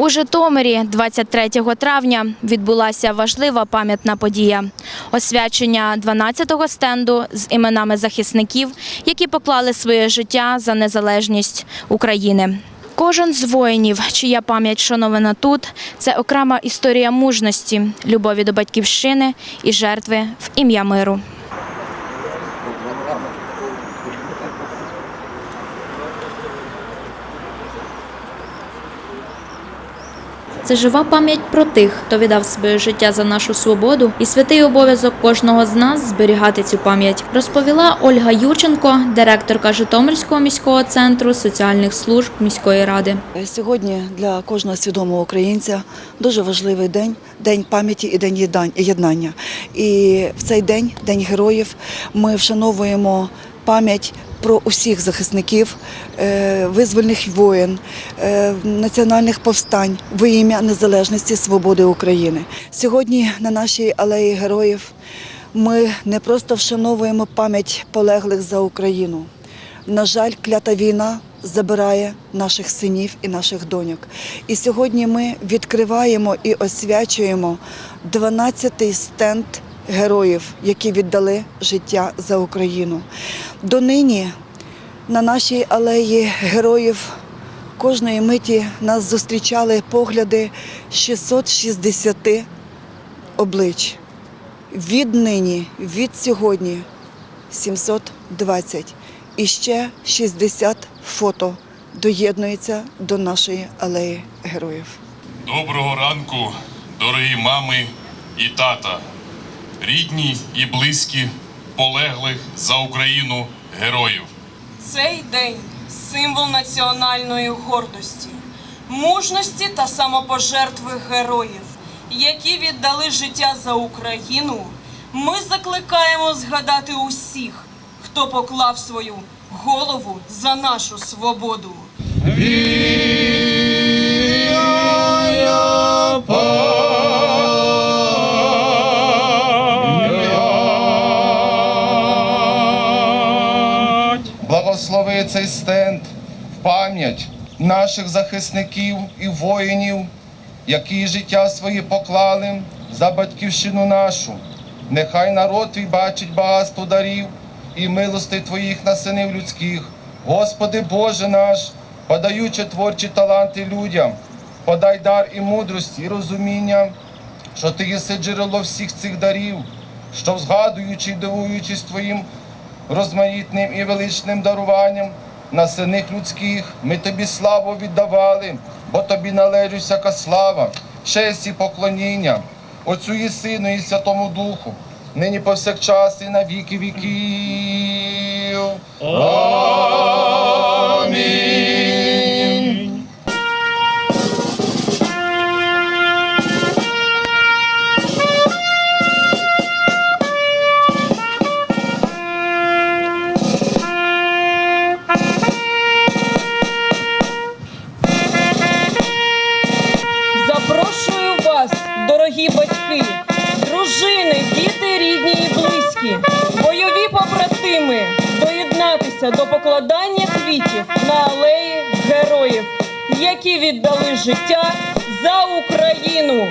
У Житомирі 23 травня відбулася важлива пам'ятна подія освячення 12-го стенду з іменами захисників, які поклали своє життя за незалежність України. Кожен з воїнів, чия пам'ять вшанована тут, це окрема історія мужності, любові до батьківщини і жертви в ім'я миру. Це жива пам'ять про тих, хто віддав своє життя за нашу свободу, і святий обов'язок кожного з нас зберігати цю пам'ять, розповіла Ольга Юрченко, директорка Житомирського міського центру соціальних служб міської ради. Сьогодні для кожного свідомого українця дуже важливий день день пам'яті і день єднання. І в цей день, день героїв, ми вшановуємо пам'ять про усіх захисників, е, визвольних воїн, е, національних повстань во ім'я незалежності свободи України. Сьогодні на нашій алеї героїв ми не просто вшановуємо пам'ять полеглих за Україну. На жаль, клята війна забирає наших синів і наших доньок. І сьогодні ми відкриваємо і освячуємо 12-й стенд героїв, які віддали життя за Україну. Донині на нашій алеї героїв кожної миті нас зустрічали погляди 660 облич. Віднині, від сьогодні 720 і ще 60 фото доєднується до нашої алеї героїв. Доброго ранку, дорогі мами і тата, рідні і близькі полеглих за Україну героїв. Цей день символ національної гордості, мужності та самопожертви героїв, які віддали життя за Україну. Ми закликаємо згадати усіх, хто поклав свою голову за нашу свободу. Благослови цей стенд в пам'ять наших захисників і воїнів, які життя свої поклали за батьківщину нашу. Нехай народ твій бачить багатство дарів і милостей твоїх на синів людських. Господи Боже наш, подаючи творчі таланти людям, подай дар і мудрість, і розуміння, що ти єси джерело всіх цих дарів, що, згадуючи і дивуючись твоїм розмаїтним і величним даруванням на синих людських ми тобі славу віддавали, бо тобі належить всяка слава, честь і поклоніння, Отцю і Сину, і Святому Духу, нині повсякчас і на віки віків. Дорогі батьки, дружини, діти, рідні і близькі, бойові побратими, доєднатися до покладання квітів на алеї героїв, які віддали життя за Україну.